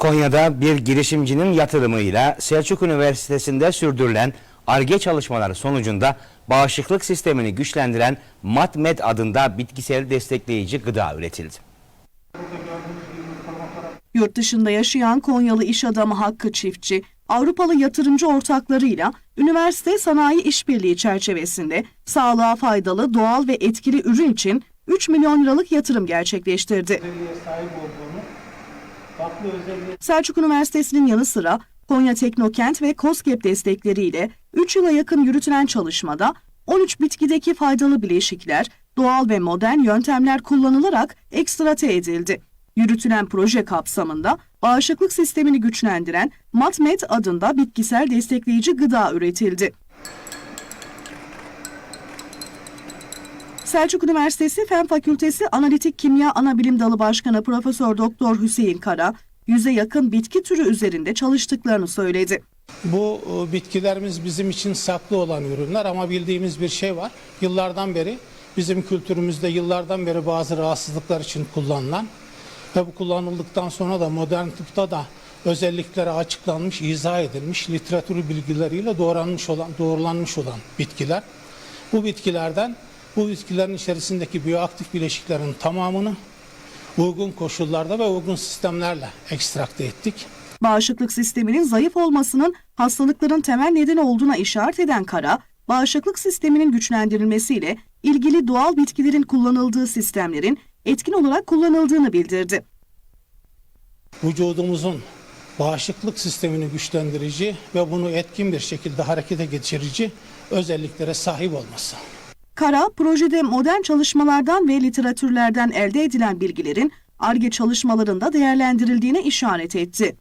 Konya'da bir girişimcinin yatırımıyla Selçuk Üniversitesi'nde sürdürülen ARGE çalışmaları sonucunda bağışıklık sistemini güçlendiren MatMed adında bitkisel destekleyici gıda üretildi. Yurt dışında yaşayan Konyalı iş adamı Hakkı Çiftçi, Avrupalı yatırımcı ortaklarıyla üniversite sanayi işbirliği çerçevesinde sağlığa faydalı doğal ve etkili ürün için 3 milyon liralık yatırım gerçekleştirdi. Selçuk Üniversitesi'nin yanı sıra Konya Teknokent ve KOSGEB destekleriyle 3 yıla yakın yürütülen çalışmada 13 bitkideki faydalı bileşikler, doğal ve modern yöntemler kullanılarak ekstrate edildi. Yürütülen proje kapsamında bağışıklık sistemini güçlendiren MatMed adında bitkisel destekleyici gıda üretildi. Selçuk Üniversitesi Fen Fakültesi Analitik Kimya Anabilim Dalı Başkanı Profesör Doktor Hüseyin Kara, yüze yakın bitki türü üzerinde çalıştıklarını söyledi. Bu e, bitkilerimiz bizim için saklı olan ürünler ama bildiğimiz bir şey var. Yıllardan beri bizim kültürümüzde yıllardan beri bazı rahatsızlıklar için kullanılan ve bu kullanıldıktan sonra da modern tıpta da özellikleri açıklanmış, izah edilmiş, literatür bilgileriyle doğranmış olan, doğrulanmış olan bitkiler. Bu bitkilerden bu bitkilerin içerisindeki biyoaktif bileşiklerin tamamını uygun koşullarda ve uygun sistemlerle ekstrakte ettik. Bağışıklık sisteminin zayıf olmasının hastalıkların temel nedeni olduğuna işaret eden Kara, bağışıklık sisteminin güçlendirilmesiyle ilgili doğal bitkilerin kullanıldığı sistemlerin etkin olarak kullanıldığını bildirdi. vücudumuzun bağışıklık sistemini güçlendirici ve bunu etkin bir şekilde harekete geçirici özelliklere sahip olması. Kara, projede modern çalışmalardan ve literatürlerden elde edilen bilgilerin ARGE çalışmalarında değerlendirildiğine işaret etti.